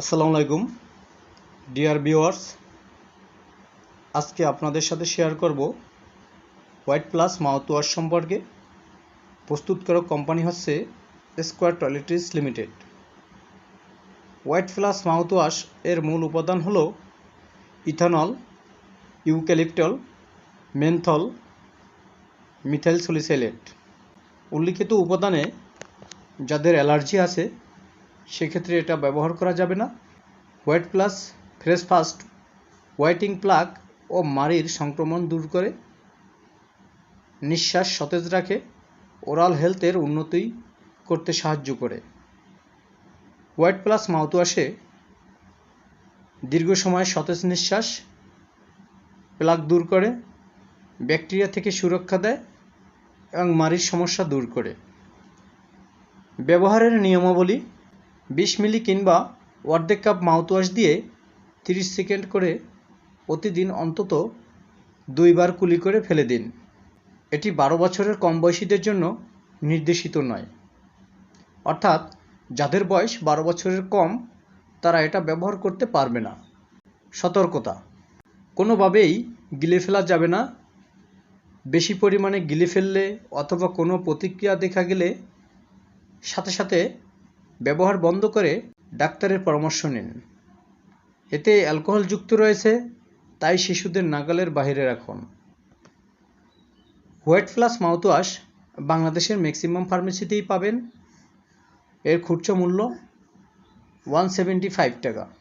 আসসালামু আলাইকুম। Dear viewers আজকে আপনাদের সাথে শেয়ার করব হোয়াইট প্লাস মাউথওয়াশ সম্পর্কে। প্রস্তুতকারক কোম্পানি হচ্ছে Square toiletries limited white plus mouthwash এর মূল উপাদান হলো ethanol, eucalyptol, menthol, methyl salicylate. উল্লিখিত উপাদানে যাদের অ্যালার্জি আছে সেক্ষেত্রে এটা ব্যবহার করা যাবে না। White plus fresh fast whitening plaque ও মাড়ির সংক্রমণ দূর করে। নিঃশ্বাস সতেজ রাখে। ওরাল হেলথের উন্নতি করতে সাহায্য করে। হোয়াইট প্লাস মাউথওয়াশে দীর্ঘ সময় সতেজ নিঃশ্বাস প্লাগ দূর করে ব্যাকটেরিয়া থেকে সুরক্ষা দেয় এবং মাড়ির সমস্যা দূর করে। ব্যবহারের নিয়মাবলী বিশ মিলি কিংবা অর্ধেক কাপ মাউথওয়াশ দিয়ে তিরিশ সেকেন্ড করে প্রতিদিন অন্তত দুইবার কুলি করে ফেলে দিন। এটি বারো বছরের কম বয়সীদের জন্য নির্দেশিত নয়। অর্থাৎ যাদের বয়স বারো বছরের কম, তারা এটা ব্যবহার করতে পারবে না। সতর্কতা। কোনোভাবেই গিলে ফেলা যাবে না। বেশি পরিমাণে গিলে ফেললে অথবা কোনো প্রতিক্রিয়া দেখা গেলে সাথে সাথে ব্যবহার বন্ধ করে ডাক্তারের পরামর্শ নিন। এতে অ্যালকোহল যুক্ত রয়েছে, তাই শিশুদের নাগালের বাহিরে রাখুন। হোয়াইট প্লাস মাউথওয়াশ বাংলাদেশের ম্যাক্সিমাম ফার্মেসিতেই পাবেন। এর খুচরো মূল্য ওয়ান সেভেন্টি ফাইভ টাকা।